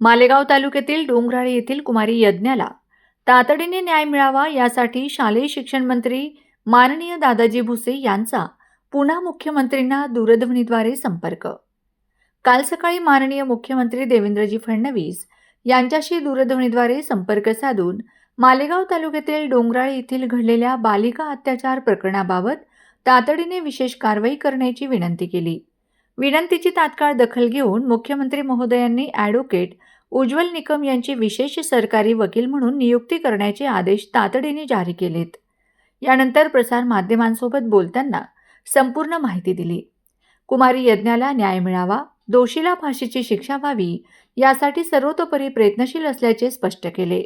मालेगाव तालुक्यातील डोंगराळी येथील कुमारी यज्ञाला तातडीने न्याय मिळावा यासाठी शालेय शिक्षण मंत्री माननीय दादाजी भुसे यांचा पुन्हा मुख्यमंत्रींना दूरध्वनीद्वारे संपर्क. काल सकाळी माननीय मुख्यमंत्री देवेंद्रजी फडणवीस यांच्याशी दूरध्वनीद्वारे संपर्क साधून मालेगाव तालुक्यातील डोंगराळी येथील घडलेल्या बालिका अत्याचार प्रकरणाबाबत तातडीने विशेष कारवाई करण्याची विनंती केली. विनंतीची तात्काळ दखल घेऊन मुख्यमंत्री महोदयांनी ॲडव्होकेट उज्ज्वल निकम यांची विशेष सरकारी वकील म्हणून नियुक्ती करण्याचे आदेश तातडीने जारी केलेत. यानंतर प्रसार माध्यमांसोबत बोलताना संपूर्ण माहिती दिली. कुमारी यज्ञाला न्याय मिळावा दोषीला फाशीची शिक्षा व्हावी यासाठी सर्वतोपरी प्रयत्नशील असल्याचे स्पष्ट केले.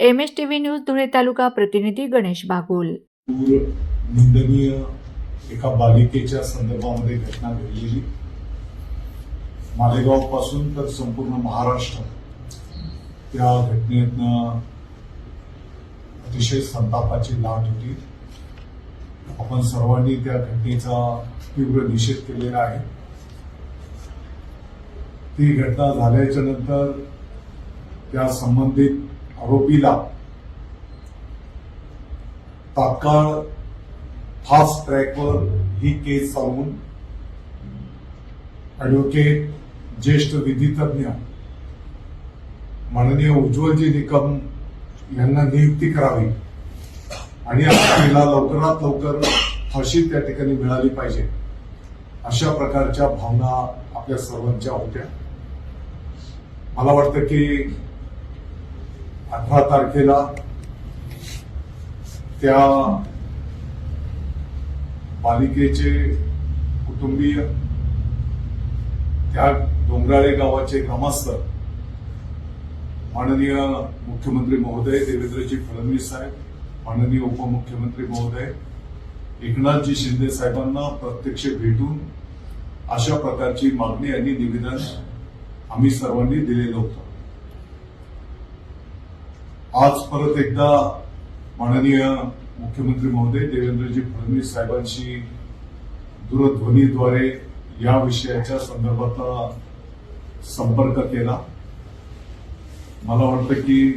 M S T V news Dhule तालुका प्रतिनिधी गणेश बागुल. एका बालिकेच्या संदर्भामध्ये घटना घडलेली. मालेगावपासून तर संपूर्ण महाराष्ट्र. त्या घटनेतनं अतिशय संतापाची लाट होती. आपण सर्वांनी त्या घटनेचा तीव्र निषेध केलेला आहे. ती घटना झाल्याच्यानंतर त्या संबंधित आरोपीला तात्काळ फास्ट ट्रॅकवर ही केस सांगून ॲडव्होकेट ज्येष्ठ विधितज्ञ माननीय उज्ज्वलजी निकम यांना नियुक्ती करावी आणि आरोपीला लवकरात लवकर फाशी त्या ठिकाणी मिळाली पाहिजे. अशा प्रकारच्या भावना आपल्या सर्वांच्या होत्या. मला वाटतं की अठरा तारखेला त्या पालिकेचे कुटुंबीय त्या डोंगराळे गावाचे ग्रामस्थ माननीय मुख्यमंत्री महोदय देवेंद्रजी फडणवीस साहेब माननीय उपमुख्यमंत्री महोदय एकनाथजी शिंदे साहेबांना प्रत्यक्ष भेटून अशा प्रकारची मागणी आणि निवेदन आम्ही सर्वांनी दिलेलं होतं. आज परत एकदा माननीय मुख्यमंत्री महोदय देवेंद्रजी फडणवीस साहेबांशी दूरध्वनीद्वारे या विषयाच्या संदर्भातला संपर्क केला. मला वाटतं की